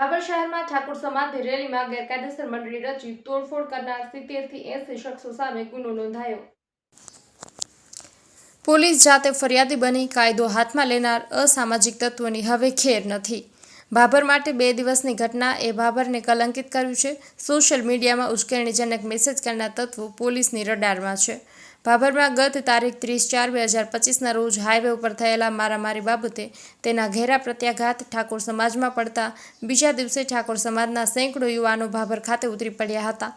ભાભર શહેરમાં ઠાકોર સમાજની રેલીમાં ગેરકાયદેસર મંડળી રચી તોડફોડ કરનાર સિત્તેરથી એંસી શખ્સો સામે ગુનો નોંધાયો. પોલીસ જાતે ફરિયાદી બની કાયદો હાથમાં લેનાર અસામાજિક તત્વોની હવે ખેર નથી. બાબર માટે બે દિવસની ઘટના એ બાબરને કલંકિત કર્યું છે. સોશિયલ મીડિયામાં ઉશ્કેરણીજનક મેસેજ કરનાર તત્વો પોલીસની રડારમાં છે. ભાભરમાં ગત તારીખ ત્રીસ ચાર બે હજાર પચીસના રોજ હાઈવે ઉપર થયેલા મારામારી બાબતે તેના ઘેરા પ્રત્યાઘાત ઠાકોર સમાજમાં પડતા બીજા દિવસે ઠાકોર સમાજના સેંકડો યુવાનો ભાભર ખાતે ઉતરી પડ્યા હતા.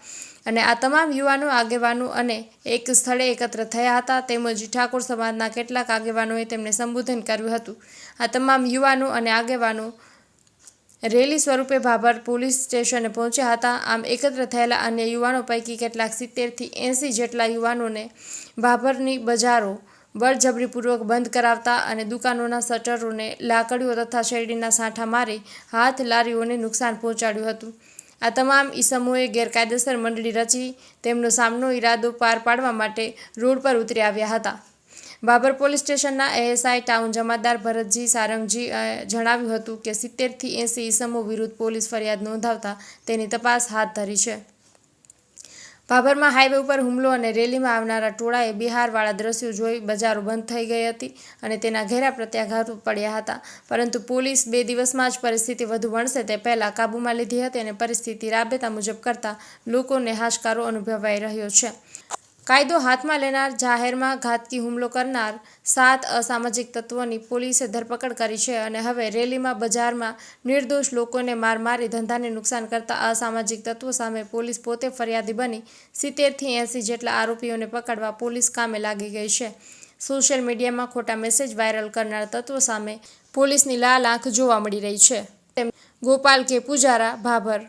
અને આ તમામ યુવાનો આગેવાનો અને એક સ્થળે એકત્ર થયા હતા તેમજ ઠાકોર સમાજના કેટલાક આગેવાનોએ તેમને સંબોધન કર્યું હતું. આ તમામ યુવાનો અને આગેવાનો રેલી સ્વરૂપે ભાભર પોલીસ સ્ટેશને પહોંચ્યા હતા. આમ એકત્ર થયેલા અન્ય યુવાનો પૈકી કેટલાક સિત્તેરથી એંસી જેટલા યુવાનોને ભાભરની બજારો બળજબરીપૂર્વક બંધ કરાવતા અને દુકાનોના શટરોને લાકડીઓ તથા શેરડીના સાંઠા મારી હાથ લારીઓને નુકસાન પહોંચાડ્યું હતું. આ તમામ ઈસમોએ ગેરકાયદેસર મંડળી રચી તેમનો સામનો ઈરાદો પાર પાડવા માટે રોડ પર ઉતરી આવ્યા હતા. બાબર પોલીસ સ્ટેશનના એએસઆઈ ટાઉન જમાદાર ભરતજી સારંગજી જણાવ્યું હતું કે સિત્તેરથી એંસી ઈસમો વિરુદ્ધ પોલીસ ફરિયાદ નોંધાવતા તેની તપાસ હાથ ધરી છે. ભાભરમાં હાઈવે ઉપર હુમલો અને રેલીમાં આવનારા ટોળાએ બિહારવાળા દ્રશ્યો જોઈ બજારો બંધ થઈ ગઈ હતી અને તેના ઘેરા પ્રત્યાઘાત પડ્યા હતા. પરંતુ પોલીસ બે દિવસમાં જ પરિસ્થિતિ વધુ વણશે તે પહેલાં કાબૂમાં લીધી હતી અને પરિસ્થિતિ રાબેતા મુજબ કરતા લોકોને હાશકારો અનુભવાઈ રહ્યો છે. કાયદો હાથમાં લેનાર, જાહેરમાં ઘાતકી હુમલો કરનાર સાત અસામાજિક તત્વોની પોલીસે ધરપકડ કરી છે અને હવે રેલીમાં, બજારમાં નિર્દોષ લોકોને માર મારી ધંધાને નુકસાન કરતા અસામાજિક તત્વો સામે પોલીસ પોતે ફરિયાદી બની. સિત્તેરથી એંસી જેટલા આરોપીઓને પકડવા પોલીસ કામે લાગી ગઈ છે. સોશિયલ મીડિયામાં ખોટા મેસેજ વાયરલ કરનાર તત્વો સામે પોલીસની લાલ આંખ જોવા મળી રહી છે. તેમ ગોપાલ કે પૂજારા, ભાભર